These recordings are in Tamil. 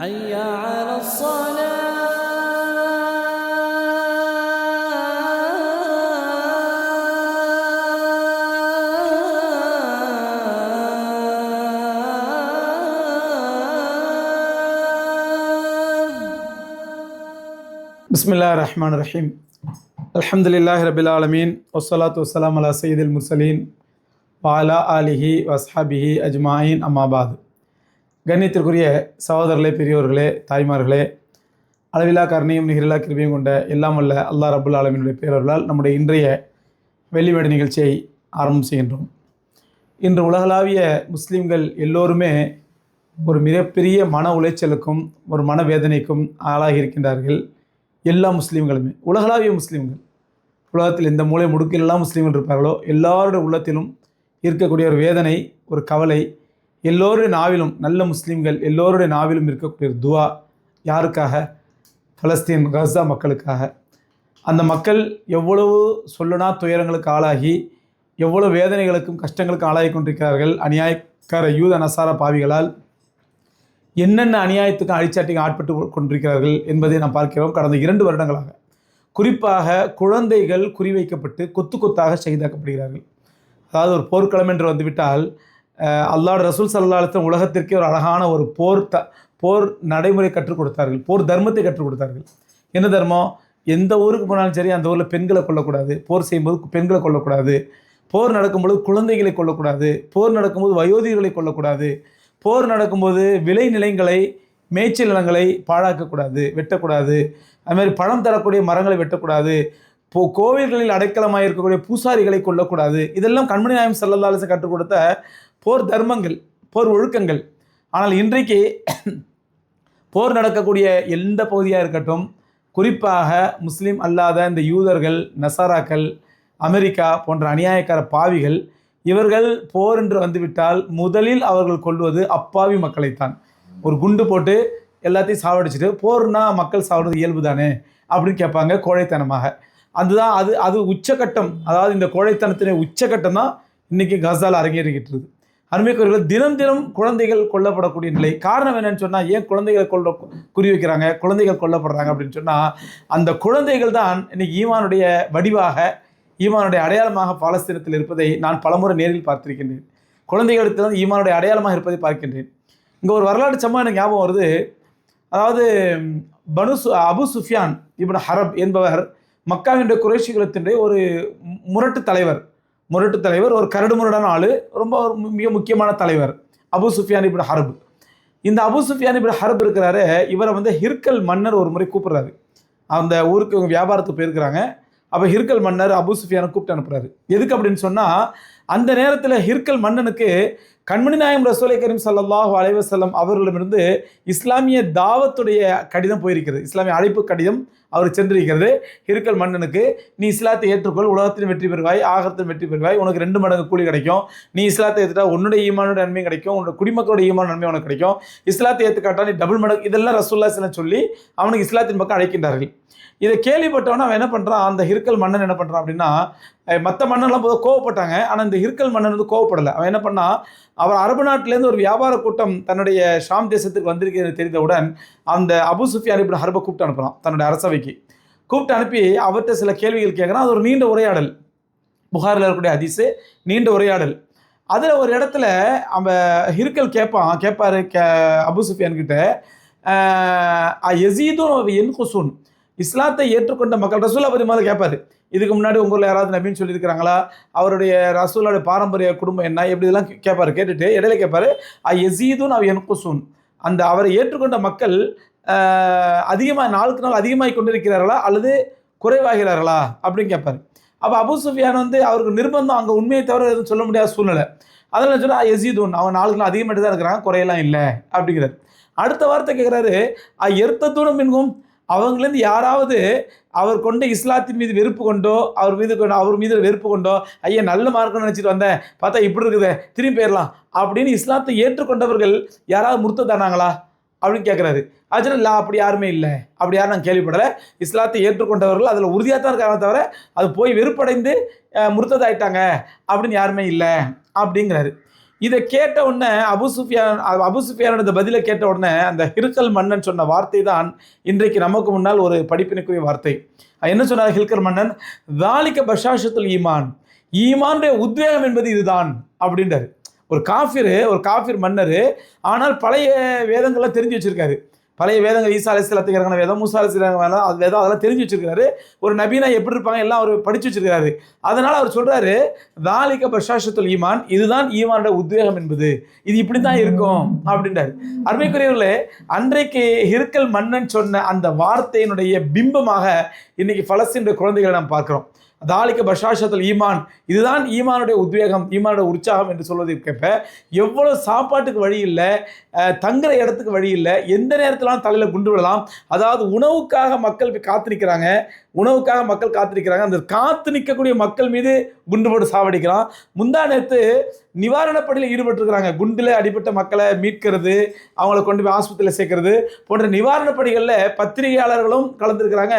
حي على الصلاة بسم الله الرحمن الرحيم الحمد لله رب العالمين والصلاة والسلام على سيد المرسلين وعلى ஆலிஹி வஸ்ஹாபிஹி அஜ்மாயின் அம்மாபாத் கண்ணியத்திற்குரிய சகோதரர்களே பெரியோர்களே தாய்மார்களே அளவிலா கருணையும் நிகரிலா கிருபையும் கொண்ட எல்லாம் அல்ல அல்லாஹ் ரபுல் ஆலமினுடைய பேரர்களால் நம்முடைய இன்றைய வெள்ளிமேடு நிகழ்ச்சியை ஆரம்பம் செய்கின்றோம். இன்று உலகளாவிய முஸ்லீம்கள் எல்லோருமே ஒரு மிகப்பெரிய மன உளைச்சலுக்கும் ஒரு மனவேதனைக்கும் ஆளாகி இருக்கின்றார்கள் எல்லா முஸ்லீம்களுமே. உலகளாவிய முஸ்லீம்கள். உலகத்தில் எந்த மூளை முடுக்கில் எல்லாம் முஸ்லீம்கள் இருப்பார்களோ எல்லாருடைய உள்ளத்திலும் இருக்கக்கூடிய ஒரு வேதனை ஒரு கவலை எல்லோருடைய நாவிலும் நல்ல முஸ்லீம்கள் எல்லோருடைய நாவிலும் இருக்கக்கூடிய துவா யாருக்காக? பலஸ்தீன் கசா மக்களுக்காக. அந்த மக்கள் எவ்வளவு சொல்லுனா துயரங்களுக்கு ஆளாகி எவ்வளவு வேதனைகளுக்கும் கஷ்டங்களுக்கும் ஆளாகி கொண்டிருக்கிறார்கள். அநியாயக்கார யூத நசார பாவிகளால் என்னென்ன அநியாயத்துக்கும் அழிச்சாட்டிக்கும் ஆட்பட்டு கொண்டிருக்கிறார்கள் என்பதை நாம் பார்க்கிறோம் கடந்த இரண்டு வருடங்களாக. குறிப்பாக குழந்தைகள் குறிவைக்கப்பட்டு கொத்து கொத்தாக செய்தாக்கப்படுகிறார்கள் அதாவது ஒரு போர்க்களம் என்று வந்துவிட்டால் அஹ், ரசூல் சல்லாஹம் உலகத்திற்கே ஒரு அழகான ஒரு போர் த போர் நடைமுறை கற்றுக் கொடுத்தார்கள். போர் தர்மத்தை கற்றுக் கொடுத்தார்கள். என்ன தர்மம்? எந்த ஊருக்கு போனாலும் சரி அந்த ஊரில் பெண்களை கொல்லக்கூடாது. போர் செய்யும்போது பெண்களை கொல்லக்கூடாது. போர் நடக்கும்பொழுது குழந்தைகளை கொல்லக்கூடாது. போர் நடக்கும்போது வயோதிகர்களை கொல்லக்கூடாது. போர் நடக்கும்போது விளை நிலங்களை மேய்ச்சல் நிலங்களை பாழாக்கக்கூடாது வெட்டக்கூடாது. அதுமாதிரி பழம் தரக்கூடிய மரங்களை வெட்டக்கூடாது. போ கோவில்களில் அடைக்கலமாக இருக்கக்கூடிய பூசாரிகளை கொல்லக்கூடாது. இதெல்லாம் கண்மணி நாயம் செல்லல்லாலசு கற்றுக் கொடுத்த போர் தர்மங்கள் போர் ஒழுக்கங்கள். ஆனால் இன்றைக்கு போர் நடக்கக்கூடிய எந்த பகுதியாக இருக்கட்டும் குறிப்பாக முஸ்லீம் அல்லாத இந்த யூதர்கள் நசாராக்கள் அமெரிக்கா போன்ற அநியாயக்கார பாவிகள் இவர்கள் போர் என்று வந்துவிட்டால் முதலில் அவர்கள் கொள்வது அப்பாவி மக்களைத்தான். ஒரு குண்டு போட்டு எல்லாத்தையும் சாவடிச்சிட்டு போர்னா மக்கள் சாவடுறது இயல்பு தானே அப்படின்னு கேட்பாங்க கோழைத்தனமாக. அதுதான் அது அது உச்சக்கட்டம் அதாவது இந்த கோழைத்தனத்தினுடைய உச்சக்கட்டம் தான் இன்றைக்கி கசால் அரங்கேறிக்கிட்டு அருமைக்குரியவர்கள் தினம் தினம் குழந்தைகள் கொல்லப்படக்கூடிய நிலை. காரணம் என்னன்னு சொன்னால் ஏன் குழந்தைகளை கொல்ல குறி வைக்கிறாங்க? குழந்தைகள் கொல்லப்படுறாங்க அப்படின்னு சொன்னால் அந்த குழந்தைகள் தான் இன்னைக்கு ஈமானுடைய வடிவாக ஈமானுடைய அடையாளமாக பாலஸ்தீனத்தில் இருப்பதை நான் பலமுறை நேரில் பார்த்திருக்கின்றேன். குழந்தைகளுக்கு தான் ஈமானுடைய அடையாளமாக இருப்பதை பார்க்கின்றேன். இங்கே ஒரு வரலாற்று சம்பவம் எனக்கு ஞாபகம் வருது. அதாவது பனு சு அபு சுஃபியான் இப்னு ஹரப் என்பவர் மக்காவினுடைய குறைஷிகளத்தினுடைய ஒரு முரட்டு தலைவர். முரட்டு தலைவர் ஒரு கரடு முரடான ஆள் ரொம்ப ஒரு மிக முக்கியமான தலைவர் அபு சுஃபியான் இப்னு ஹரப். இந்த அபு சுஃபியான் இப்னு ஹரப் இருக்கிறாரு இவரை வந்து ஹிர்கல் மன்னர் ஒரு முறை கூப்பிடுறாரு. அந்த ஊருக்கு இவங்க வியாபாரத்துக்கு போயிருக்கிறாங்க. அப்போ ஹிர்கல் மன்னர் அபு சுஃபியானை கூப்பிட்டு அனுப்புறாரு. எதுக்கு அப்படின்னு சொன்னால் அந்த நேரத்தில் ஹிர்கல் மன்னனுக்கு கண்மணி நாயம் ரசூலை கரீம் சல்லாஹூ அலைவசல்லம் அவர்களிடமிருந்து இஸ்லாமிய தாவத்துடைய கடிதம் போயிருக்கிறது. இஸ்லாமிய அழைப்பு கடிதம் அவர் சென்றிருக்கிறது. ஹிருக்கல் மன்னனுக்கு நீ இஸ்லாத்தை ஏற்றுக்கொள் உலகத்தின் வெற்றி பெறுவாய் ஆகத்தின் வெற்றி பெறுவாய் உனக்கு ரெண்டு மடங்கு கூலி கிடைக்கும். நீ இஸ்லாத்தை ஏற்றுட்டா உன்னுடைய ஈமானோட நன்மை கிடைக்கும் உன்னோட குடிமக்களோட ஈமான நன்மை உனக்கு கிடைக்கும். இஸ்லாத்தை ஏற்றுக்காட்டா நீ டபுள் மடங்கு. இதெல்லாம் ரசூல்லா சிலம் சொல்லி அவனுக்கு இஸ்லாத்தின் பக்கம் அழைக்கின்றார்கள். இதை கேள்விப்பட்டவன அவன் என்ன பண்ணுறான் அந்த ஹிருக்கல் மன்னன் என்ன பண்ணுறான் அப்படின்னா மற்ற மன்னன்லாம் போது கோவப்பட்டாங்க ஆனால் இந்த ஹிருக்கல் மன்னன் வந்து கோவப்படலை. அவன் என்ன பண்ணான்? அவர் அரபு நாட்டிலேருந்து ஒரு வியாபார கூட்டம் தன்னுடைய ஷாம் தேசத்துக்கு வந்திருக்கிறது தெரிந்தவுடன் அந்த அபு சுஃபியான் இப்படி ஹர்பை கூப்பிட்டு அனுப்புகிறான் தன்னுடைய அரசவைக்கு. கூப்பிட்டு அனுப்பி அவர்கிட்ட சில கேள்விகள் கேட்குறான் அது ஒரு நீண்ட உரையாடல். புகாரில் இருக்கக்கூடிய அதிசு நீண்ட உரையாடல். அதில் ஒரு இடத்துல அவன் ஹிருக்கல் கேட்பான் கேட்பாரு கே அபு சுஃபியான்கிட்ட எசீதும் என் குசூன் இஸ்லாத்தை ஏற்றுக்கொண்ட மக்கள் ரசூல் பற்றி மாதிரி கேட்பாரு இதுக்கு முன்னாடி உங்களில் யாராவது நபின்னு சொல்லியிருக்கிறாங்களா? அவருடைய ரசூலோட பாரம்பரிய குடும்பம் என்ன? எப்படி இதெல்லாம் கேட்பார் கேட்டுட்டு இடையில கேட்பாரு ஐ எசீதும் அவ எனக்குசூன் அந்த அவரை ஏற்றுக்கொண்ட மக்கள் அதிகமாக நாளுக்கு நாள் அதிகமாகி கொண்டிருக்கிறார்களா? அல்லது குறைவாகிறார்களா? அப்படின்னு கேட்பாரு அப்போ அபு சுஃபியான் வந்து அவருக்கு நிர்பந்தம் அங்கே உண்மையை தவிர எதுவும் சொல்ல முடியாத சூழ்நிலை. அதெல்லாம் சொன்னால் எசீதுன் அவன் நாளுக்கு நாள் அதிகமாகிட்டு தான் இருக்கிறாங்க குறையெல்லாம் இல்லை. அப்படிங்கிறார். அடுத்த வார்த்தை கேட்குறாரு எர்த்த தூணம் என்கும் அவங்களேருந்து யாராவது அவர் கொண்ட இஸ்லாத்தின் மீது வெறுப்பு கொண்டோ அவர் மீது கொண்டோ அவர் மீது வெறுப்பு கொண்டோ ஐயா நல்ல மார்க்கம்னு நினச்சிட்டு வந்தேன். பார்த்தா இப்படி இருக்குது. திரும்பி போயிடலாம். அப்படின்னு இஸ்லாத்தை ஏற்றுக்கொண்டவர்கள் யாராவது முர்த்ததானாங்களா? அப்படின்னு கேட்குறாரு ஆச்சுன்னா இல்லை அப்படி யாருமே இல்லை. அப்படி யாரும் நான் கேள்விப்படலை. இஸ்லாத்தை ஏற்றுக்கொண்டவர்கள் அதில் உறுதியாக தான் இருக்காங்க தவிர அது போய் வெறுப்படைந்து முர்த்ததாயிட்டாங்க அப்படின்னு யாருமே இல்லை. அப்படிங்கிறாரு. இதை கேட்ட உடனே அபுசுஃபியான் சுஃபியான் பதிலை கேட்ட உடனே அந்த ஹிருக்கல் மன்னன் சொன்ன வார்த்தை தான் இன்றைக்கு நமக்கு முன்னால் ஒரு படிப்பினுக்குரிய வார்த்தை. அது என்ன சொன்னார் ஹில்கர் மன்னன்? தாலிக்க பஷாஷத்துல் ஈமான். ஈமானுடைய உத்வேகம் என்பது இதுதான் அப்படின்றார். ஒரு காஃபிர் ஒரு காஃபிர் மன்னர் ஆனால் பழைய வேதங்கள்லாம் தெரிஞ்சு வச்சிருக்காரு. பழைய வேதங்கள் ஈசா அலிஸ்லாத்துக்கு இறங்கின வேதம் மூசா அலிஸ்லாம் வேதம் அது வேதம் அதெல்லாம் தெரிஞ்சு வச்சிருக்காரு ஒரு நபீனா எப்படி இருப்பாங்க எல்லாம் அவர் படிச்சு வச்சிருக்காரு அதனால அவர் சொல்றாரு தாலிக பஷாஷத்துல் ஈமான் இதுதான் ஈமானோட உத்வேகம் என்பது. இது இப்படி தான் இருக்கும். அப்படின்றாரு. அருமைக்குரியவர்களே அன்றைக்கு ஹிருக்கல் மன்னன் சொன்ன அந்த வார்த்தையினுடைய பிம்பமாக இன்னைக்கு பலஸ்தீனுடைய குழந்தைகளை நாம் பார்க்குறோம். தாலிக்க பஷாஷத்துல் ஈமான். இதுதான் ஈமானுடைய உத்வேகம் ஈமானுடைய உற்சாகம் என்று சொல்வது கேட்ப எவ்வளோ சாப்பாட்டுக்கு வழி இல்லை தங்குற இடத்துக்கு வழி இல்லை எந்த நேரத்திலாம் தலையில் குண்டு விடலாம். அதாவது உணவுக்காக மக்கள் போய் காத்து நிற்கிறாங்க உணவுக்காக மக்கள் காத்திருக்கிறாங்க. அந்த காத்து நிற்கக்கூடிய மக்கள் மீது குண்டு போட்டு சாவடிக்கிறான் முந்தா நேற்று நிவாரணப் பணியில் ஈடுபட்டிருக்கிறாங்க. குண்டில் அடிபட்ட மக்களை மீட்கிறது அவங்கள கொண்டு போய் ஆஸ்பத்திரியில் சேர்க்கறது போன்ற நிவாரணப் பணிகளில் பத்திரிகையாளர்களும் கலந்துருக்கிறாங்க.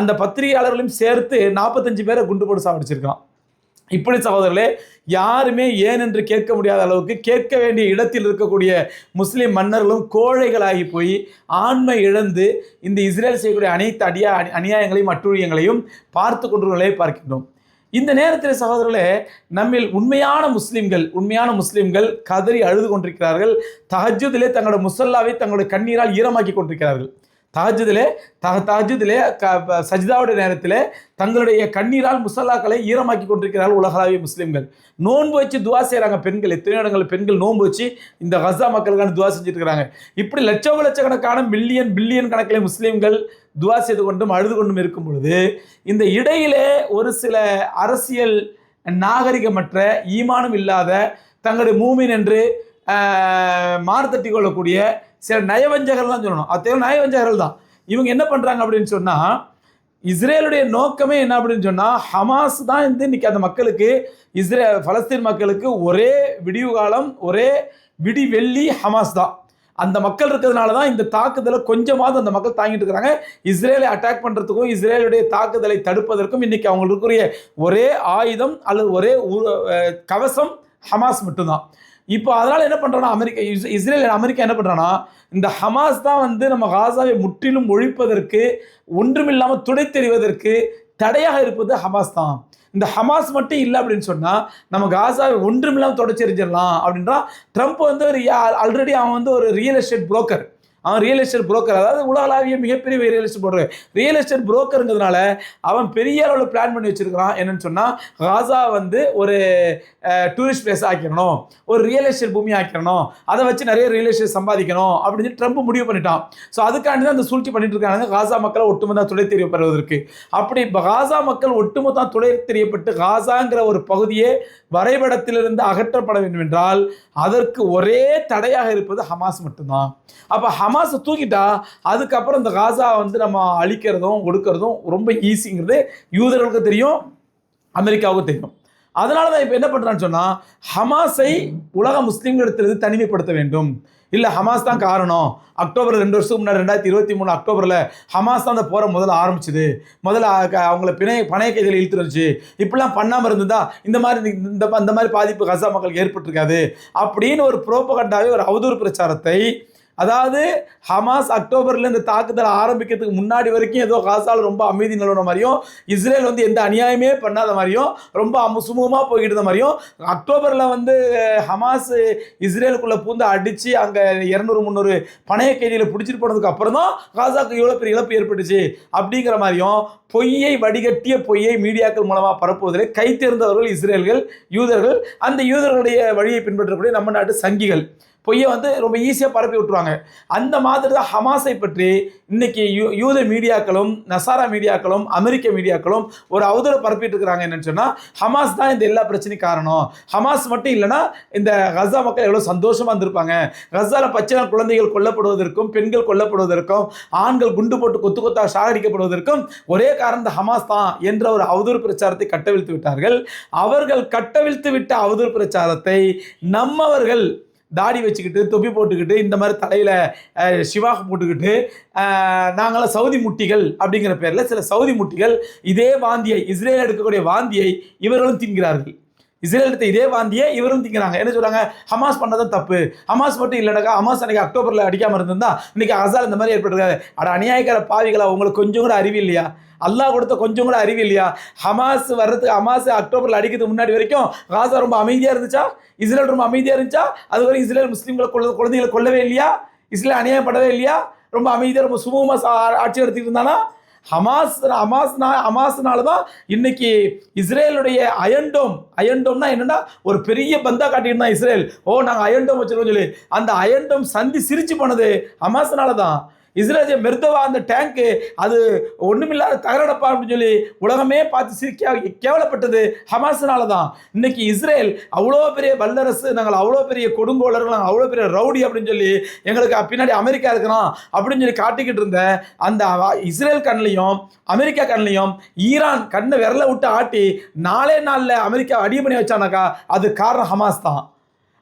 அந்த பத்திரிகையாளர்களையும் சேர்த்து நாற்பத்தஞ்சு பேரை குண்டு போட்டு சாவடிச்சிருக்கான் இப்படி சகோதரர்களே யாருமே ஏன் என்று கேட்க முடியாத அளவுக்கு கேட்க வேண்டிய இடத்தில் இருக்கக்கூடிய முஸ்லீம் மன்னர்களும் கோழைகளாகி போய் ஆண்மை இழந்து இந்த இஸ்ரேல் செய்யக்கூடிய அனைத்து அடியா அநியாயங்களையும் அட்டுழியங்களையும் பார்த்து கொண்டுள்ளே பார்க்கின்றோம். இந்த நேரத்தில் சகோதரர்களே நம்மில் உண்மையான முஸ்லீம்கள் உண்மையான முஸ்லீம்கள் கதறி அழுது கொண்டிருக்கிறார்கள். தஹஜுதிலே தங்களோட முசல்லாவை தங்களுடைய கண்ணீரால் ஈரமாக்கி கொண்டிருக்கிறார்கள். தகஜதிலே தக தகஜதிலே க ப- சஜிதாவுடைய நேரத்தில் தங்களுடைய கண்ணீரால் முசல்லாக்களை ஈரமாக்கி கொண்டிருக்கிறார்கள் உலகளாவிய முஸ்லீம்கள். நோன்பு வச்சு துவா செய்கிறாங்க பெண்கள். எத்தனையோ இடங்கள் பெண்கள் நோன்பு வச்சு இந்த கசா மக்களுக்கான துவா செஞ்சுட்டு இருக்கிறாங்க இப்படி லட்ச லட்சக்கணக்கான மில்லியன் பில்லியன் கணக்கில் முஸ்லீம்கள் துவா செய்து கொண்டும் அழுது கொண்டும் இருக்கும் பொழுது இந்த இடையிலே ஒரு சில அரசியல் நாகரிகமற்ற ஈமானம் இல்லாத தங்களுடைய மூமின் என்று மார்த்தட்டி கொள்ளக்கூடிய சில நயவஞ்சகர்கள் தான் சொல்லணும். அத்தையும் நயவஞ்சகர்கள் தான். இவங்க என்ன பண்ணுறாங்க அப்படின்னு சொன்னால் இஸ்ரேலுடைய நோக்கமே என்ன அப்படின்னு சொன்னால் ஹமாஸ் தான் வந்து இன்னைக்கு அந்த மக்களுக்கு இஸ்ரே பலஸ்தீன் மக்களுக்கு ஒரே விடிவு காலம் ஒரே விடி வெள்ளி ஹமாஸ் தான். அந்த மக்கள் இருக்கிறதுனால தான் இந்த தாக்குதலை கொஞ்சமாவது அந்த மக்கள் தாங்கிட்டு இருக்கிறாங்க. இஸ்ரேலை அட்டாக் பண்ணுறதுக்கும் இஸ்ரேலுடைய தாக்குதலை தடுப்பதற்கும் இன்றைக்கி அவங்களுக்குரிய ஒரே ஆயுதம் அல்லது ஒரே கவசம் ஹமாஸ் மட்டும்தான். இப்போ அதனால் என்ன பண்ணுறான்னா அமெரிக்கா இஸ்- இஸ்ரேல் அமெரிக்கா என்ன பண்ணுறான்னா இந்த ஹமாஸ் தான் வந்து நம்ம காசாவை முற்றிலும் ஒழிப்பதற்கு ஒன்றுமில்லாமல் துடை தெரிவதற்கு தடையாக இருப்பது ஹமாஸ் தான். இந்த ஹமாஸ் மட்டும் இல்லை அப்படின்னு சொன்னால் நம்ம காசாவை ஒன்றுமில்லாமல் தொடச்சி எறிஞ்சிடலாம் அப்படின்றான் ட்ரம்ப் வந்து ஒரு ஆல்ரெடி அவன் வந்து ஒரு ரியல் எஸ்டேட் புரோக்கர் அவன் ரியல் எஸ்டேட் புரோக்கர் அதாவது உலகளாவிய மிகப்பெரிய ரியல் எஸ்டேட் போடுற ரியல் எஸ்டேட் புரோக்கருங்கிறதுனால அவன் பெரிய அளவில் பிளான் பண்ணி வச்சிருக்கிறான். என்னன்னு சொன்னால் காசா வந்து ஒரு டூரிஸ்ட் பிளேஸ் ஆக்கிடணும். ஒரு ரியல் எஸ்டேட் பூமி ஆக்கிடணும். அதை வச்சு நிறைய ரியல் எஸ்டேட் சம்பாதிக்கணும் அப்படின்னு சொல்லி ட்ரம்ப் முடிவு பண்ணிட்டான். ஸோ அதுக்காண்டி தான் அந்த சூழ்ச்சி பண்ணிட்டு இருக்காங்க. காசா மக்களை ஒட்டுமொத்த துடை தெரியப்படுவதற்கு. அப்படி இப்போ காசா மக்கள் ஒட்டுமொத்தம் துளை தெரியப்பட்டு காசாங்கிற ஒரு பகுதியே வரைபடத்திலிருந்து அகற்றப்பட வேண்டும் என்றால் அதற்கு ஒரே தடையாக இருப்பது ஹமாஸ் மட்டும்தான். அப்போ ஹமாஸை தூக்கிட்டா அதுக்கப்புறம் இந்த காசா வந்து நம்ம அழிக்கிறதும் ஒடுக்கிறதும் ரொம்ப ஈஸிங்கிறது யூதர்களுக்கு தெரியும் அமெரிக்காவுக்கு தெரியும். அதனால தான் இப்போ என்ன பண்ணுறான்னு சொன்னால் ஹமாஸை உலக முஸ்லீம்களிடத்திலிருந்து தனிமைப்படுத்த வேண்டும். இல்லை ஹமாஸ் தான் காரணம். அக்டோபர் ரெண்டு வருஷத்துக்கு முன்னாடி ரெண்டாயிரத்தி இருபத்தி மூணு அக்டோபரில் ஹமாஸ் தான் அந்த போகிற முதல்ல ஆரம்பிச்சுது. முதல்ல அவங்கள பிணை பணைய கைதிகள் இழுத்துருந்துச்சு. இப்படிலாம் பண்ணாமல் இருந்ததா இந்த மாதிரி இந்த இந்த மாதிரி பாதிப்பு கசா மக்களுக்கு ஏற்பட்டிருக்காது. அப்படின்னு ஒரு புரோப்பகண்டாவே ஒரு அவதூறு பிரச்சாரத்தை அதாவது ஹமாஸ் அக்டோபரில் இந்த தாக்குதல் ஆரம்பிக்கிறதுக்கு முன்னாடி வரைக்கும் ஏதோ காசால் ரொம்ப அமைதி நிலவுன மாதிரியும் இஸ்ரேல் வந்து எந்த அநியாயமே பண்ணாத மாதிரியும் ரொம்ப அமு சுமூகமாக போய்கிட்டு இருந்த மாதிரியும் அக்டோபரில் வந்து ஹமாஸ் இஸ்ரேலுக்குள்ளே பூந்து அடித்து அங்கே இரநூறு முந்நூறு பணைய கைதியில் பிடிச்சிட்டு போனதுக்கு அப்புறம் தான் காசாக்கு இவ்வளோ பெரிய இழப்பு ஏற்பட்டுச்சு. அப்படிங்கிற மாதிரியும் பொய்யை வடிகட்டிய பொய்யை மீடியாக்கள் மூலமாக பரப்புவதில் கை தேர்ந்தவர்கள் இஸ்ரேல்கள் யூதர்கள். அந்த யூதர்களுடைய வழியை பின்பற்றக்கூடிய நம்ம நாட்டு சங்கிகள். பொய்யை வந்து ரொம்ப ஈஸியாக பரப்பி விட்டுருவாங்க. அந்த மாதிரி தான் ஹமாஸை பற்றி இன்னைக்கு யூ யூத மீடியாக்களும் நசாரா மீடியாக்களும் அமெரிக்க மீடியாக்களும் ஒரு அவதூறு பரப்பிட்டு இருக்கிறாங்க என்னன்னு சொன்னால் ஹமாஸ் தான் இந்த எல்லா பிரச்சனையும் காரணம். ஹமாஸ் மட்டும் இல்லைன்னா இந்த கசா மக்கள் எவ்வளோ சந்தோஷமாக இருந்திருப்பாங்க. கசாவில் பச்சை குழந்தைகள் கொல்லப்படுவதற்கும் பெண்கள் கொல்லப்படுவதற்கும் ஆண்கள் குண்டு போட்டு கொத்து கொத்தாக சாகடிக்கப்படுவதற்கும் ஒரே காரணம் இந்த ஹமாஸ் தான் என்ற ஒரு அவதூறு பிரச்சாரத்தை கட்டவிழ்த்து விட்டார்கள். அவர்கள் கட்டவிழ்த்து விட்ட அவதூறு பிரச்சாரத்தை நம்மவர்கள் தாடி வச்சுக்கிட்டு தொப்பி போட்டுக்கிட்டு இந்த மாதிரி தலையில் சிவாக போட்டுக்கிட்டு நாங்களாம் சவுதி முட்டிகள் அப்படிங்கிற பேரில் சில சவுதி முட்டிகள் இதே வாந்தியை இஸ்ரேல் எடுக்கக்கூடிய வாந்தியை இவர்களும் தின்கிறார்கள். இஸ்ரேல் எடுத்த இதே வாந்தியே இவரும் திங்கிறாங்க. என்ன சொல்றாங்க? ஹமாஸ் பண்ணதும் தப்பு. ஹமாஸ் மட்டும் இல்லைனாக்கா ஹமாஸ் அன்னைக்கு அக்டோபரில் அடிக்காமல் இருந்திருந்தா இன்னைக்கு அசால் இந்த மாதிரி ஏற்பட்டிருக்காது. அட அநியாயக்கார பாவிகளா உங்களுக்கு கொஞ்சம் கூட அறிவு இல்லையா? அல்லாஹ் கொடுத்த கொஞ்சம் கூட அறிவு இல்லையா? ஹமாஸ் வர்றதுக்கு ஹமாஸ் அக்டோபரில் அடிக்கிறதுக்கு முன்னாடி வரைக்கும் காசா ரொம்ப அமைதியாக இருந்துச்சா? இஸ்ரேல் ரொம்ப அமைதியாக இருந்துச்சா? அதுவரை இஸ்ரேல் முஸ்லீம்களை கொள்ள குழந்தைகளை கொல்லவே இல்லையா? இஸ்ரேல் அநியாயப்படவே இல்லையா? ரொம்ப அமைதியாக ரொம்ப சுமூகமாக ஆட்சி நடத்திட்டு இருந்தானா? ஹமாஸ் ஹமாஸ்னா ஹமாஸ்னால தான் இன்னைக்கு இஸ்ரேலுடைய அயன்டோம் அயன்டோம்னா என்னென்னா ஒரு பெரிய பந்தா காட்டிட்டு தான் இஸ்ரேல். ஓ நாங்கள் அயன்டோம் வச்சிருக்கோம் சொல்லி. அந்த அயன்டோம் சந்தி சிரிச்சு போனது ஹமாஸ்னால தான் இஸ்ரேல் மெர்தவா அந்த டேங்க்கு அது ஒன்றுமில்லாத தகரடப்பா அப்படின்னு சொல்லி உலகமே பார்த்து சிரிக்க கேவலப்பட்டது ஹமாஸ்னால தான் இன்னைக்கு இஸ்ரேல் அவ்வளோ பெரிய வல்லரசு நாங்கள் அவ்வளோ பெரிய கொடுங்கோலர்கள் நாங்கள் அவ்வளோ பெரிய ரவுடி அப்படின்னு சொல்லி எங்களுக்கு பின்னாடி அமெரிக்கா இருக்கிறோம் அப்படின்னு சொல்லி காட்டிக்கிட்டு இருந்த அந்த இஸ்ரேல் கண்ணிலையும் அமெரிக்கா கண்ணிலையும் ஈரான் கண்ணை விரல விட்டு ஆட்டி நாளே நாளில் அமெரிக்கா அடி பண்ணி வச்சானாக்கா அது காரணம் ஹமாஸ் தான்.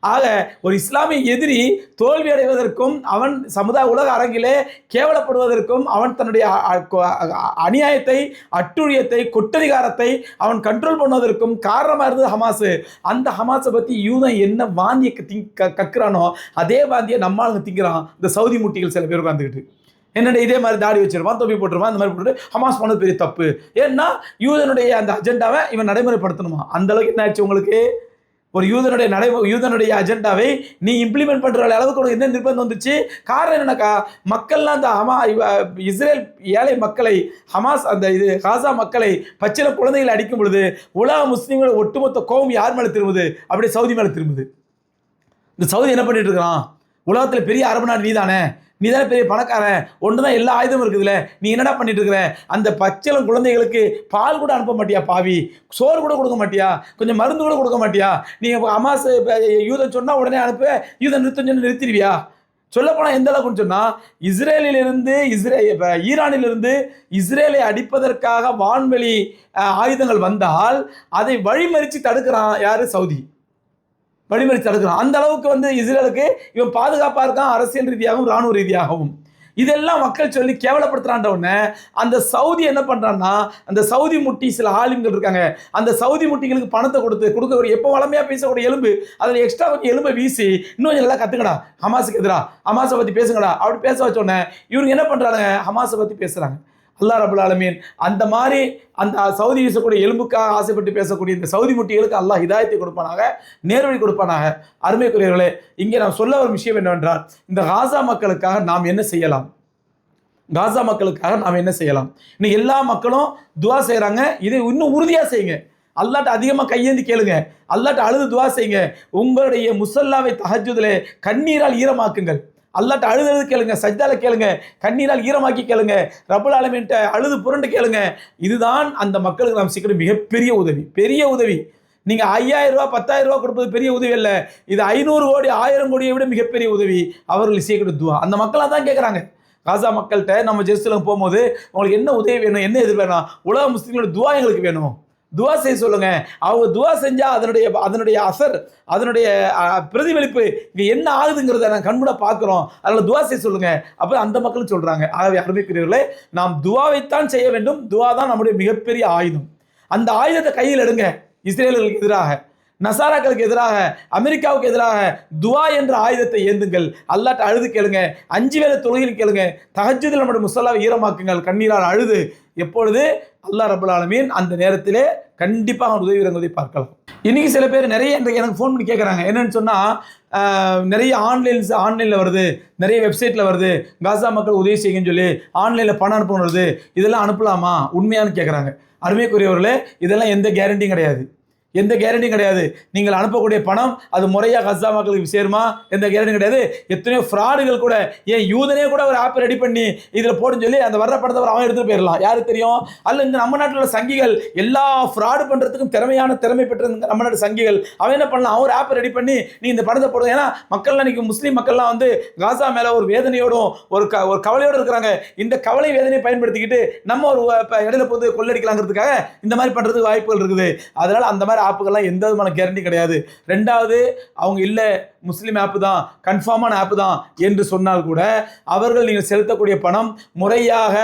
ஆக ஒரு இஸ்லாமிய எதிரி தோல்வி அடைவதற்கும் அவன் சமுதாய உலக அரங்கிலே கேவலப்படுவதற்கும் அவன் தன்னுடைய அநியாயத்தை அட்டுழியத்தை கொட்டதிகாரத்தை அவன் கண்ட்ரோல் பண்ணுவதற்கும் காரணமாக இருந்தது ஹமாஸ். அந்த ஹமாஸை பற்றி யூதன் என்ன வாந்தியை திங் க- கக்குறானோ அதே வாந்தியை நம்மளுங்க திங்கிறான் இந்த சவுதி முட்டிகள் சில பேர் உட்காந்துக்கிட்டு என்னடா இதே மாதிரி தாடி வச்சிருவான் தொப்பி போட்டுருவான் அந்த மாதிரி போட்டு ஹமாஸ் பண்ணது பெரிய தப்பு. ஏன்னா யூதனுடைய அந்த அஜெண்டாவை இவன் நடைமுறைப்படுத்தணுமா? அந்த அளவுக்கு என்ன ஆச்சு உங்களுக்கு? ஒரு யூதனுடைய நடை யூதனுடைய அஜெண்டாவை நீ இம்ப்ளிமெண்ட் பண்ணுற அளவுக்கு உனக்கு என்ன நிர்பந்தம் வந்துச்சு? காரணம் என்னன்னாக்கா மக்கள்லாம் அந்த ஹமா இஸ்ரேல் ஏழை மக்களை ஹமாஸ் அந்த இது காசா மக்களை பச்சில குழந்தைகளை அடிக்கும் பொழுது உலக முஸ்லீம்கள் ஒட்டுமொத்த கோபம் யார் மேலே திரும்புது? அப்படியே சவுதி மேலே திரும்புது. இந்த சவுதி என்ன பண்ணிட்டு இருக்கிறான் உலகத்தில் பெரிய அரபு நாடு நீதானே? நீ தானே பெரிய பணக்காரன்? ஒன்று தான் எல்லா ஆயுதமும் இருக்குதுல்ல நீ என்னடா பண்ணிட்டு இருக்கிற அந்த பச்சளம் குழந்தைகளுக்கு பால் கூட அனுப்ப மாட்டியா பாவி? சோறு கூட கொடுக்க மாட்டியா? கொஞ்சம் மருந்து கூட கொடுக்க மாட்டியா? நீ அமாஸ் யூதன் சொன்னால் உடனே அனுப்பு யூதன் நிறுத்தம் சொன்னால் நிறுத்திடுவியா? சொல்லப்போனால் எந்த அளவுக்குன்னு சொன்னால் இஸ்ரேலிலிருந்து இஸ்ரே இப்போ ஈரானிலிருந்து இஸ்ரேலை அடிப்பதற்காக வான்வெளி ஆயுதங்கள் வந்தால் அதை வழிமறித்து தடுக்கிறான் யார்? சவுதி. வழிமறித்து தடுக்கிறான் அந்த அளவுக்கு வந்து இஸ்ரேலுக்கு இவன் பாதுகாப்பாக இருக்கான் அரசியல் ரீதியாகவும் ராணுவ ரீதியாகவும். இதெல்லாம் மக்கள் சொல்லி கேவலப்படுத்துறான்ற உடனே அந்த சவுதி என்ன பண்ணுறான்னா அந்த சவுதி முட்டி சில ஆலிம்கள் இருக்காங்க. அந்த சவுதி முட்டிகளுக்கு பணத்தை கொடுத்து கொடுக்க ஒரு எப்போ வளமையாக பேசக்கூடிய எலும்பு அதில் எக்ஸ்ட்ரா கொஞ்சம் எலும்பை வீசி இன்னும் கொஞ்சம் நல்லா கற்றுக்கடா ஹமாஸுக்கு எதிராக ஹமாஸை பற்றி பேசுங்கடா. அப்படி பேச வச்ச உடனே இவங்க என்ன பண்ணுறாங்க ஹமாஸை பற்றி பேசுகிறாங்க அல்லாஹ் ரபுல் ஆலமீன் அந்த மாதிரி அந்த சவுதி வீசக்கூடிய எலும்புக்காக ஆசைப்பட்டு பேசக்கூடிய இந்த சவுதி முட்டிகளுக்கு அல்லாஹ் ஹிதாயத்தை கொடுப்பானாக நேர்வழி கொடுப்பானாக. அருமைக்குரியவர்களே இங்கே நான் சொல்ல ஒரு விஷயம் என்னவென்றால் இந்த காசா மக்களுக்காக நாம் என்ன செய்யலாம்? காசா மக்களுக்காக நாம் என்ன செய்யலாம்? இன்னைக்கு எல்லா மக்களும் துவா செய்கிறாங்க இதை இன்னும் உறுதியாக செய்யுங்க. அல்லாட்ட அதிகமாக கையேந்தி கேளுங்க. அல்லாட்ட அழுது துவா செய்யுங்க. உங்களுடைய முசல்லாவை தஹஜுதிலே கண்ணீரால் ஈரமாக்குங்கள். அல்லாட்ட அழுது அழுது கேளுங்க சஜ்தால கேளுங்க கண்ணீரால் ஈரமாக்கி கேளுங்க ரபுல் ஆலமீன்ட்ட அழுது புரண்டு கேளுங்க. இதுதான் அந்த மக்களுக்கு நாம் சீக்கிரம் மிகப்பெரிய உதவி. பெரிய உதவி. நீங்கள் ஐயாயிரம் ரூபா பத்தாயிரம் ரூபா கொடுப்பது பெரிய உதவி இல்லை இது ஐநூறு கோடி ஆயிரம் கோடியை விட மிகப்பெரிய உதவி. அவர்கள் சீக்கிரம் துவா. அந்த மக்களாக தான் கேட்குறாங்க காசா மக்கள்கிட்ட நம்ம ஜெருசலம் போகும்போது உங்களுக்கு என்ன உதவி வேணும் என்ன எதிர் வேணும்? உலக முஸ்லீம்களோட துவா எங்களுக்கு வேணும். துவா செய்ய சொல்லுங்க. அவங்க துவா செஞ்சா அதனுடைய அதனுடைய அசர் அதனுடைய பிரதிபலிப்பு இங்கே என்ன ஆகுதுங்கிறத நான் கண்கூட பார்க்குறோம். அதனால் துவா செய்ய சொல்லுங்க. அப்புறம் அந்த மக்களும் சொல்கிறாங்க ஆகவே அருமைக்குரியவர்களே நாம் துவாவைத்தான் செய்ய வேண்டும். துவா தான் நம்முடைய மிகப்பெரிய ஆயுதம். அந்த ஆயுதத்தை கையில் எடுங்க. இஸ்ரேலர்களுக்கு எதிராக நசாராக்களுக்கு எதிராக அமெரிக்காவுக்கு எதிராக துவா என்ற ஆயுதத்தை ஏந்துங்கள். அல்லாட்ட அழுது கேளுங்க. அஞ்சு வேலை தொழுகையில் கேளுங்க. தகஜதில் நம்முடைய முசல்லாவை ஈரமாக்குங்கள். கண்ணீரால் அழுது எப்பொழுது அல்லா ரபுல் ஆலமீன் அந்த நேரத்திலே கண்டிப்பாக அவன் உதவி இறங்குவதை பார்க்கலாம். இன்னைக்கு சில பேர் நிறைய இன்றைக்கு எனக்கு ஃபோன் பண்ணி கேட்குறாங்க என்னன்னு சொன்னால் நிறைய ஆன்லைன்ஸ் ஆன்லைனில் வருது. நிறைய வெப்சைட்டில் வருது. காசா மக்கள் உதவி செய்யுங்கன்னு சொல்லி ஆன்லைனில் பணம் அனுப்பணும் வருது. இதெல்லாம் அனுப்பலாமா? உண்மையானு கேட்குறாங்க அருமைக்குரியவர்களே இதெல்லாம் எந்த கேரண்டியும் கிடையாது. எந்த கேரண்டியும் கிடையாது. நீங்கள் அனுப்பக்கூடிய பணம் அது முறையாக கசா மக்களுக்கு சேருமா? எந்த கேரண்டியும் கிடையாது. எத்தனையோ ஃப்ராடுகள் கூட ஏன் யூதனே கூட ஒரு ஆப் ரெடி பண்ணி இதில் போடுன்னு சொல்லி அந்த வர்ற பணத்தை அவன் எடுத்துகிட்டு போயிடலாம். யாருக்கு தெரியும்? அல்ல இந்த நம்ம நாட்டில் உள்ள சங்கிகள் எல்லா ஃப்ராடு பண்ணுறதுக்கும் திறமையான திறமை பெற்ற நம்ம நாட்டு சங்கிகள் அவன் என்ன பண்ணலாம்? அவன் ஒரு ஆப் ரெடி பண்ணி நீ இந்த பணத்தை போடுங்க ஏன்னா மக்கள்லாம் இன்றைக்கி முஸ்லீம் மக்கள்லாம் வந்து காசா மேலே ஒரு வேதனையோடும் ஒரு க ஒரு கவலையோடு இருக்கிறாங்க. இந்த கவலை வேதனையை பயன்படுத்திக்கிட்டு நம்ம ஒரு இப்போ இடையில போது கொள்ளடிக்கலாங்கிறதுக்காக இந்த மாதிரி பண்ணுறதுக்கு வாய்ப்புகள் இருக்குது. அதனால் அந்த மாதிரி ஆப்புகள்லாம் எந்த விதமான கேரண்டி கிடையாது. ரெண்டாவது அவங்க இல்லை முஸ்லீம் ஆப்பு தான் கன்ஃபார்மான ஆப்பு தான் என்று சொன்னால் கூட அவர்கள் நீங்கள் செலுத்தக்கூடிய பணம் முறையாக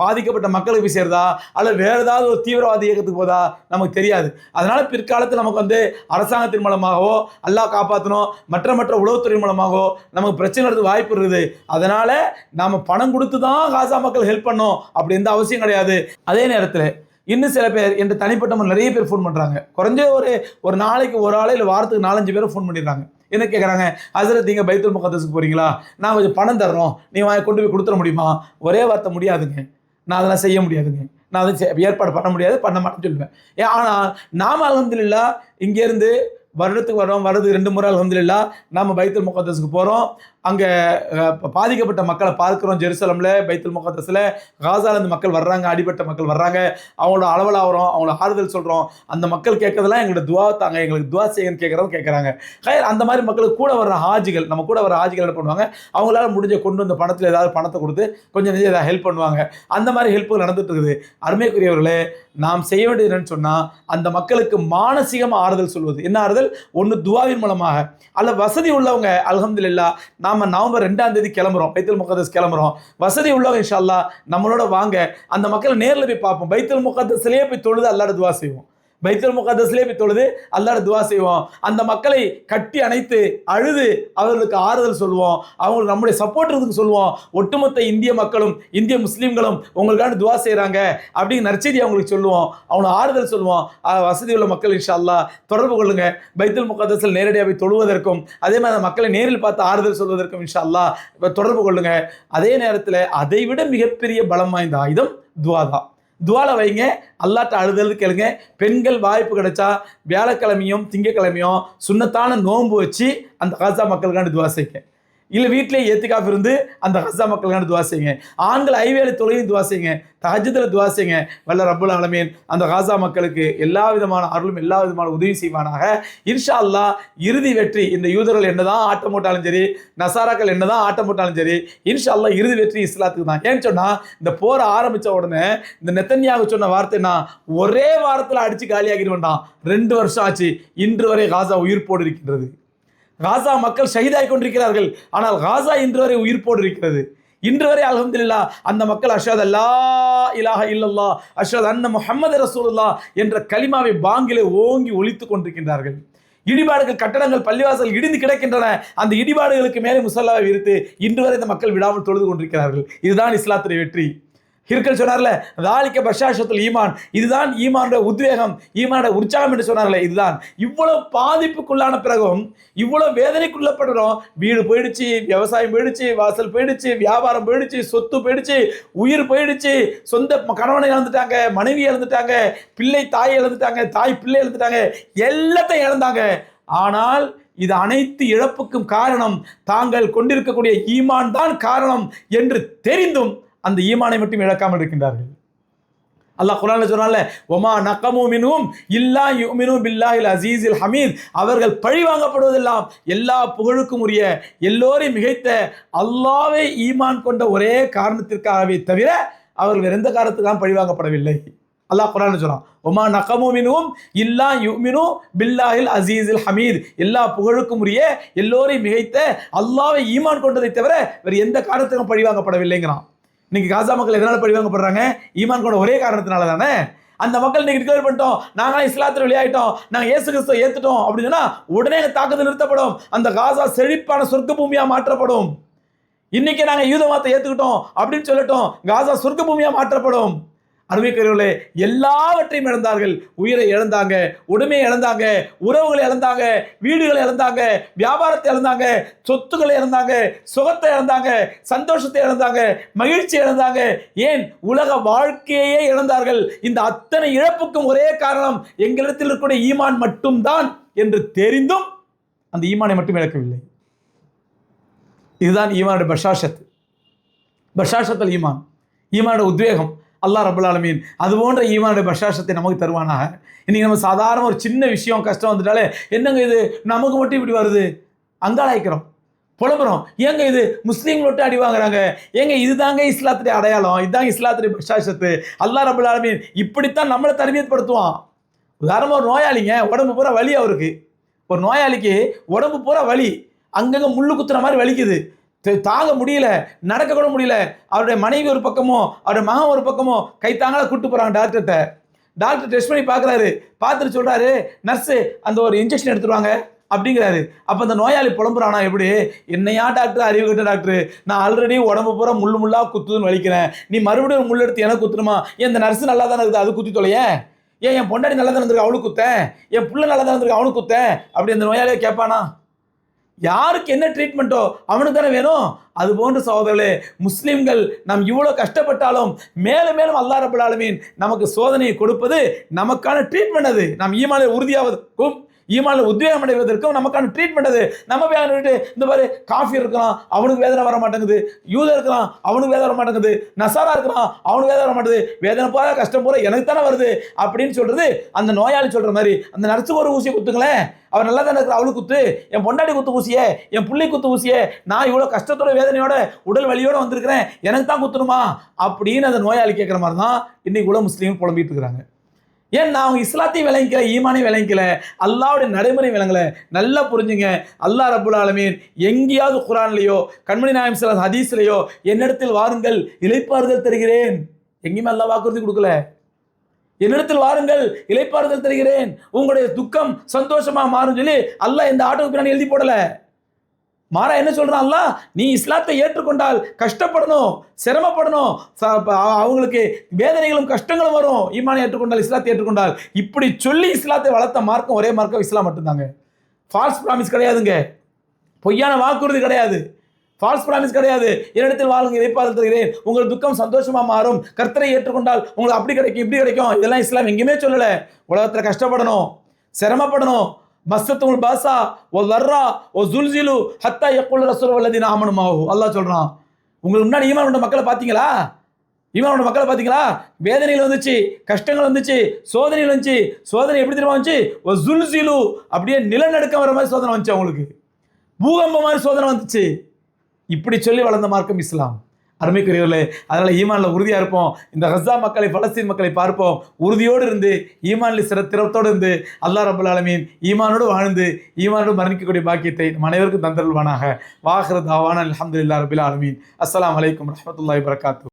பாதிக்கப்பட்ட மக்களுக்கு போய் சேருதா? அல்லது வேறு ஏதாவது ஒரு தீவிரவாத இயக்கத்துக்கு போதா? நமக்கு தெரியாது. அதனால் பிற்காலத்தில் நமக்கு வந்து அரசாங்கத்தின் மூலமாகவோ அல்லா காப்பாற்றணும் மற்ற மற்ற உளவுத்துறை மூலமாகவோ நமக்கு பிரச்சனை வருது வாய்ப்பு இருக்குது. அதனால் நாம் பணம் கொடுத்து தான் காசா மக்கள் ஹெல்ப் பண்ணோம் அப்படி எந்த அவசியம் கிடையாது. அதே நேரத்தில் இன்னும் சில பேர் என்று தனிப்பட்ட நிறைய பேர் ஃபோன் பண்ணுறாங்க குறைஞ்ச ஒரு ஒரு நாளைக்கு ஒரு ஆள் இல்லை வாரத்துக்கு நாலஞ்சு பேரும் ஃபோன் பண்ணிடுறாங்க. என்ன கேட்குறாங்க ஹசரத் நீங்கள் பைத்துல் முகத்தஸுக்கு போகிறீங்களா நான் கொஞ்சம் பணம் தர்றோம் நீ வாங்கி கொண்டு போய் கொடுத்துட முடியுமா? ஒரே வார்த்தை முடியாதுங்க. நான் அதெல்லாம் செய்ய முடியாதுங்க. நான் அதை ஏற்பாடு பண்ண முடியாது பண்ண மாட்டேன்னு சொல்லுவேன். ஏன் ஆனால் நாம் அலமதுல்லா இங்கேருந்து வருடத்துக்கு வரோம் வருது ரெண்டு முறை அலமதுல்லா நம்ம பைத்துல் முகத்தஸுக்கு போகிறோம் அங்கே பாதிக்கப்பட்ட மக்களை பார்க்குறோம் ஜெருசலமில் பைத்துல் முகத்தஸில். காசாலேருந்து மக்கள் வர்றாங்க அடிபட்ட மக்கள் வர்றாங்க. அவங்களோட அளவலாகிறோம் அவங்கள ஆறுதல் சொல்கிறோம் அந்த மக்கள் கேட்கறதெல்லாம் எங்களோட துவா தாங்க. எங்களுக்கு துவா செய்யன்னு கேட்குறவங்க கேட்குறாங்க. ஹைர் அந்த மாதிரி மக்களுக்கு கூட வர ஹாஜிகள் நம்ம கூட வர ஹாஜிகள் என்ன பண்ணுவாங்க? அவங்களால முடிஞ்ச கொண்டு வந்த பணத்தில் ஏதாவது பணத்தை கொடுத்து கொஞ்சம் நிறைய ஏதாவது ஹெல்ப் பண்ணுவாங்க. அந்த மாதிரி ஹெல்ப்புகள் நடந்துட்டு இருக்குது. அருமைக்குரியவர்களே நாம் செய்ய வேண்டியது என்னன்னு சொன்னால் அந்த மக்களுக்கு மானசீகமாக ஆறுதல் சொல்வது. என்ன ஆறுதல்? ஒன்று துவாவின் மூலமாக. அல்ல வசதி உள்ளவங்க அல்ஹம்துலில்லா நாம நவம்பர் ரெண்டாம் தேதி கிளம்புறோம் பைத்தல் முகதஸ் கிளம்புறோம். வசதி உள்ளவங்க இன்ஷா நம்மளோட வாங்க. அந்த மக்களை நேரில் போய் பார்ப்போம். பைத்தல் முகதஸ்லேயே போய் தொழுது அல்லாட துவா செய்வோம். பைத்தல் முகத்தஸ்லேயே போய் தொழுது அல்லாட துவா செய்வோம். அந்த மக்களை கட்டி அணைத்து அழுது அவர்களுக்கு ஆறுதல் சொல்லுவோம் அவங்களுக்கு நம்முடைய சப்போர்ட் இருக்குன்னு சொல்லுவோம் ஒட்டுமொத்த இந்திய மக்களும் இந்திய முஸ்லீம்களும் உங்களுக்கான துவா செய்கிறாங்க அப்படின்னு நற்செய்தி அவங்களுக்கு சொல்லுவோம். அவங்களுக்கு ஆறுதல் சொல்லுவோம் வசதி உள்ள மக்கள் இன்ஷா அல்லா தொடர்பு கொள்ளுங்க. பைத்துல் முகாதஸில் நேரடியாக போய் தொழுவதற்கும் அதே மாதிரி அந்த மக்களை நேரில் பார்த்து ஆறுதல் சொல்வதற்கும் இன்ஷா அல்லா தொடர்பு கொள்ளுங்க. அதே நேரத்தில் அதை விட மிகப்பெரிய பலம் வாய்ந்த ஆயுதம் துவா தான் துவால வைங்க அல்லாட்ட அழுதல் கேளுங்க. பெண்கள் வாய்ப்பு கிடைச்சா வியாழக்கிழமையும் திங்கக்கிழமையும் சுண்ணத்தான நோன்பு வச்சு அந்த காசா மக்களுக்காண்டி துவா செய்யுங்க இல்லை வீட்டிலே ஏத்திக்காஃப் இருந்து அந்த ஹசா மக்களுக்கான துவா செய்யுங்க. ஆண்கள் ஐவேல தொழிலையும் துவா செய்யுங்க. தஹஜத்தில் துவா செய்யுங்க. வல்ல ரப்புல் அலமீன் அந்த ஹாசா மக்களுக்கு எல்லா விதமான அருளும் எல்லா விதமான உதவி செய்வானாக. இன்ஷா அல்லாஹ் இறுதி வெற்றி இந்த யூதர்கள் என்னதான் ஆட்டம் போட்டாலும் சரி நசாராக்கள் என்னதான் ஆட்டம் போட்டாலும் சரி இன்ஷா அல்லா இறுதி வெற்றி இஸ்லாத்துக்கு தான். ஏன்னு சொன்னால் இந்த போரை ஆரம்பிச்ச உடனே இந்த நெத்தன்யாகு சொன்ன வார்த்தைனா ஒரே வாரத்தில் அடித்து காலியாகிடுவேன்டான் ரெண்டு வருஷம் ஆச்சு. இன்று வரை காசா உயிர் போடு இருக்கின்றது. காசா மக்கள் ஷஹீதாய் கொண்டிருக்கிறார்கள். ஆனால் காசா இன்று வரை உயிர்ப்போடு இருக்கிறது இன்று வரை அலமதுல்லா அந்த மக்கள் அஷாத் அல்லா இலாஹ இல்லல்லா அஷாத் அன்ன முஹம்மது ரசூலுல்லா என்ற கலிமாவை பாங்கிலே ஓங்கி ஒழித்து கொண்டிருக்கின்றார்கள். இடிபாடுகள் கட்டடங்கள் பள்ளிவாசல் இடிந்து கிடக்கின்றன. அந்த இடிபாடுகளுக்கு மேலே முசல்லாவை விரித்து இன்று வரை இந்த மக்கள் விடாமல் தொழுது கொண்டிருக்கிறார்கள். இதுதான் இஸ்லாத்துடைய வெற்றி. ஹிர்கல் சொன்னார்ல தாலிக்க பஷாஷத்துல் ஈமான். இதுதான் ஈமானுடைய உத்வேகம் ஈமானுடைய உற்சாகம் என்று சொன்னார்ல இதுதான். இவ்வளோ பாதிப்புக்குள்ளான பிறகும் இவ்வளோ வேதனைக்குள்ளப்படுறோம் வீடு போயிடுச்சு விவசாயம் போயிடுச்சு வாசல் போயிடுச்சு வியாபாரம் போயிடுச்சு சொத்து போயிடுச்சு உயிர் போயிடுச்சு சொந்த கணவனை இழந்துட்டாங்க மனைவி இழந்துட்டாங்க பிள்ளை தாய் இழந்துட்டாங்க தாய் பிள்ளை இழந்துட்டாங்க எல்லாத்தையும் இழந்தாங்க. ஆனால் இது அனைத்து இழப்புக்கும் காரணம் தாங்கள் கொண்டிருக்கக்கூடிய ஈமான் தான் காரணம் என்று தெரிந்தும் அந்த ஈமானை மட்டும் இழக்காமல் இருக்கின்றார்கள். அல்லாஹ் குரான்ல சொன்னால ஒமா நக்கமு மினும் இல்லா யுமினு பில்லாஹில் அசீஸில் ஹமீத். அவர்கள் பழி வாங்கப்படுவதெல்லாம் எல்லா புகழுக்கும் உரிய எல்லோரையும் மிகைத்த அல்லாவே ஈமான் கொண்ட ஒரே காரணத்திற்காகவே தவிர அவர்கள் வேறு எந்த காரணத்துக்காக பழி வாங்கப்படவில்லை. அல்லாஹ் குரான் சொன்னான் ஒமா நக்கமு மினும் இல்லா யுமினு பில்லாஹில் அசீஸில் ஹமீத். எல்லா புகழுக்கும் உரிய எல்லோரையும் மிகைத்த அல்லாவை ஈமான் கொண்டதை தவிர வேறு எந்த காரணத்துக்கும் பழி வாங்கப்படவில்லைங்கிறான். இன்னைக்கு காசா மக்கள் எதனால பழி வாங்கப்படுறாங்க ஈமான் கொண்ட ஒரே காரணத்தினால தானே? அந்த மக்கள் இன்னைக்கு டிக்ளேர் பண்ணிட்டோம். நாங்களாம் இஸ்லாத்தில் வெளியாயிட்டோம் நாங்கள் இயேசு கிறிஸ்துவ ஏற்றுட்டோம் அப்படின்னா உடனே எங்க தாக்குதல் நிறுத்தப்படும். அந்த காசா செழிப்பான சொர்க்க பூமியாக மாற்றப்படும். இன்னைக்கு நாங்கள் யூத மதத்தை ஏற்றுக்கிட்டோம் அப்படின்னு சொல்லட்டும். காசா சொர்க்க பூமியாக மாற்றப்படும். அருமைக்கரியவர்களே எல்லாவற்றையும் இழந்தார்கள். உயிரை இழந்தாங்க உடமையை இழந்தாங்க உறவுகளை இழந்தாங்க வீடுகளை இழந்தாங்க வியாபாரத்தை இழந்தாங்க சொத்துக்களை இழந்தாங்க சுகத்தை இழந்தாங்க சந்தோஷத்தை இழந்தாங்க மகிழ்ச்சி இழந்தாங்க. ஏன்? உலக வாழ்க்கையே இழந்தார்கள். இந்த அத்தனை இழப்புக்கும் ஒரே காரணம் எங்களிடத்தில் இருக்கக்கூடிய ஈமான் மட்டும்தான் என்று தெரிந்தும் அந்த ஈமானை மட்டும் இழக்கவில்லை. இதுதான் ஈமானுடைய பஷாஷத். பஷாஷத்தல் ஈமான். ஈமானுடைய உத்வேகம். அல்லாஹ் ரபுல் ஆலமீன். அது போன்ற ஈமானுடைய பிரசாசத்தை நமக்கு தருவானாக. இன்றைக்கி நம்ம சாதாரண ஒரு சின்ன விஷயம் கஷ்டம் வந்துட்டாலே என்னங்க இது? நமக்கு மட்டும் இப்படி வருது. அங்காளாய்க்கிறோம் புலம்புறோம். ஏங்க இது? முஸ்லீம் மட்டும் அடி வாங்குறாங்க. ஏங்க இதுதாங்க இஸ்லாத்துடைய அடையாளம்? இதுதாங்க இஸ்லாத்துடைய பிரசாசத்து. அல்லாஹ் ரபுல் ஆலமீன் இப்படித்தான் நம்மளை தரபியப்படுத்துவான் உதாரணமாக ஒரு நோயாளிங்க உடம்பு பூரா வலி அவருக்கு. ஒரு நோயாளிக்கு உடம்பு பூரா வலி. அங்கங்கே முள்ளு குத்துற மாதிரி வலிக்குது. தாங்க முடியல நடக்க கூட முடியல. அவருடைய மனைவி ஒரு பக்கமோ அவருடைய மகன் ஒரு பக்கமோ கைத்தாங்களா கூட்டு போறாங்க டாக்டர்கிட்ட டாக்டர் டெஸ்ட் பண்ணி பார்க்குறாரு பார்த்துட்டு சொல்கிறாரு நர்ஸு அந்த ஒரு இன்ஜெக்ஷன் எடுத்துருவாங்க அப்படிங்கிறாரு. அப்போ அந்த நோயாளி புலம்புறானா எப்படி? என்னையா டாக்டர் அறிவு கட்ட டாக்டர் நான் ஆல்ரெடி உடம்பு பூரா முள்ளு முள்ளாக குத்துதுன்னு வலிக்கிறேன். நீ மறுபடியும் ஒரு முள் எடுத்து எனக்கு குத்துணுமா? இந்த நர்ஸு நல்லா தானே இருக்குது? அது குத்தி தொலையே? ஏன் என் பொண்டாடி நல்லா தானே இருந்திருக்கு? அவளுக்கு குத்தேன். என் பிள்ளை நல்லா தானே இருந்திருக்கு? அவனுக்கு குத்தேன். அப்படி அந்த நோயாளியை கேட்பானா? யாருக்கு என்ன ட்ரீட்மெண்ட்டோ அவனுக்கு தானே வேணும்? அது போன்ற சகோதரர்களே முஸ்லீம்கள் நாம் இவ்வளோ கஷ்டப்பட்டாலும் மேலும் மேலும் அல்லாஹ் ரபுல் ஆலமீன் நமக்கு சோதனையை கொடுப்பது நமக்கான ட்ரீட்மெண்ட் அது. நாம் ஈமானில் உறுதியாவதற்கும் ஈமானில் உத்வேகம் அடைவதற்கும் நமக்கான ட்ரீட்மெண்ட் அது. நம்ம போய் அவனுக்கு இந்த மாதிரி காஃபி இருக்கலாம் அவனுக்கு வேதனை வர மாட்டேங்குது. யூதர் இருக்கலாம் அவனுக்கு வேதனை வர மாட்டேங்குது. நசாரா இருக்கலாம் அவனுக்கு வேதனை வர மாட்டேங்குது. வேதனை போல கஷ்டம் போல எனக்கு தானே வருது. அப்படின்னு சொல்றது அந்த நோயாளி சொல்ற மாதிரி. அந்த நர்ஸுக்கு ஒரு ஊசி குத்துங்களேன். அவர் நல்லா தானே இருக்கிற அவளுக்கு குத்து. என் பொண்டாடி குத்து ஊசியே என் புள்ளி குத்து ஊசியே. நான் இவ்வளோ கஷ்டத்தோட வேதனையோட உடல் வலியோடு வந்திருக்கிறேன். எனக்கு தான் குத்துணுமா? அப்படின்னு அந்த நோயாளி கேட்குற மாதிரி தான் இன்னைக்கு கூட முஸ்லீம் புலம்பிட்டு இருக்கிறாங்க. ஏன் நான் அவங்க இஸ்லாத்தையும் விளங்கிக்கல ஈமானையும் விளங்கிக்கல? அல்லாவுடைய நடைமுறையும் விளங்கலை. நல்லா புரிஞ்சுங்க. அல்லாஹ் ரபுல் ஆலமீன் எங்கேயாவது குரான்லையோ கண்மணி நாயம் சில ஹதீஸ்லையோ என்னிடத்தில் வாருங்கள் இளைப்பாறுதல் தருகிறேன். எங்கேயுமே அல்லாஹ் வாக்குறுதி கொடுக்கல. என்னிடத்தில் வாருங்கள் இளைப்பாறுதல் தருகிறேன். உங்களுடைய துக்கம் சந்தோஷமாக மாறும் சொல்லி அல்லாஹ் இந்த ஆட்டோக்கு பின்னாடி எழுதி போடல. மாறா என்ன சொல்றான்? நீ இஸ்லாத்தை ஏற்றுக்கொண்டால் கஷ்டப்படணும் சிரமப்படணும். அவங்களுக்கு வேதனைகளும் கஷ்டங்களும் வரும். ஈமானை ஏற்றுக்கொண்டால் இஸ்லாத்தை ஏற்றுக்கொண்டால். இப்படி சொல்லி இஸ்லாத்தை வளர்த்த மார்க்கம் ஒரே மார்க்கம் இஸ்லாம் மட்டும்தாங்க. ஃபால்ஸ் ப்ராமிஸ் கிடையாதுங்க. பொய்யான வாக்குறுதி கிடையாது. ஃபால்ஸ் ப்ராமிஸ் கிடையாது. என்னிடத்தில் வாழுங்க இதைப்பால் தருகிறேன் உங்கள் துக்கம் சந்தோஷமாக மாறும். கர்த்தரை ஏற்றுக்கொண்டால் உங்களுக்கு அப்படி கிடைக்கும் இப்படி கிடைக்கும். இதெல்லாம் இஸ்லாம் எங்கேயுமே சொல்லலை. உலகத்தில் கஷ்டப்படணும் சிரமப்படணும். மஸ்தத்துல் பாசா ஓ வர்றா ஓ ஜுல்ஜிலு ஹத்தா எக்குள் ரசூல் வல்லதீன் ஆமனுமாவு அல்லாஹ் சொல்கிறான் உங்களுக்கு முன்னாடி ஈமான் கொண்ட மக்களை பார்த்தீங்களா? ஈமானோட மக்களை பார்த்தீங்களா? வேதனைகள் வந்துச்சு கஷ்டங்கள் வந்துச்சு சோதனைகள் வந்துச்சு. சோதனை எப்படி தெரியுமா வந்துச்சு? ஓ ஜுல்ஜிலு. அப்படியே நிலநடுக்கம் வர மாதிரி சோதனை வந்துச்சு அவங்களுக்கு. பூகம்பம் மாதிரி சோதனை வந்துச்சு. இப்படி சொல்லி வளர்ந்த மார்க்கம் இஸ்லாம். அருமைக்குரியவர்களே அதனால் ஈமானில் உறுதியாக இருப்போம். இந்த ஹஸ்ஸா மக்களை பலஸ்தீன் மக்களை பார்ப்போம். உறுதியோடு இருந்து ஈமானில் சிற திறத்தோடு இருந்து அல்லாஹ் ரபுல் ஆலமீன் ஈமானோடு வாழ்ந்து ஈமானோடு மரணிக்கக்கூடிய பாக்கியத்தை அனைவருக்கும் தந்தருள்வானாக. வாஹர் தாவான அல்ஹம்துலில்லாஹ் ரபில் ஆலமீன். அஸ்லாம் வலைக்கம் ரஹமத்துல்லாய் வரகாத்து